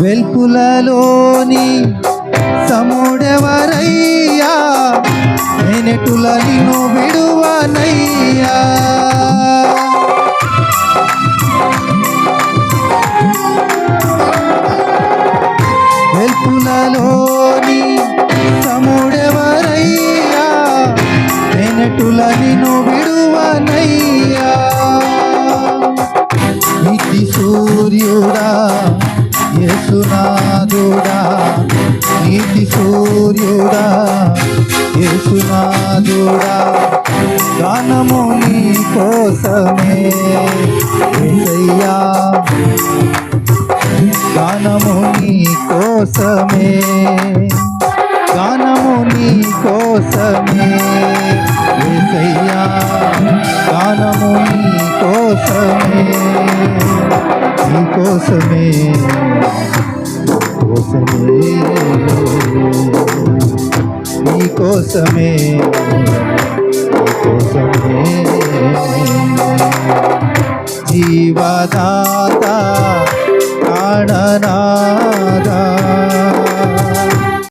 వెల్పులలోని సముడెవరయ్యా? నేనెటుల నిను విడువనయ్యా. వెల్పులలోని సముడెవరయ్యా? నేనెటుల నిను విడువనయ్యా. ఇది సూర్యుడా యేసునాథుడా గానము నీ కోసమే. యేసయ్యా గానము నీ కోసమే. గానము నీ కోసమే. యేసయ్యా గానము నీ కోసమే. నీ కోసమే. కోసమే. కోసమే నీ కోసమే జీవదాత ప్రాణనాథ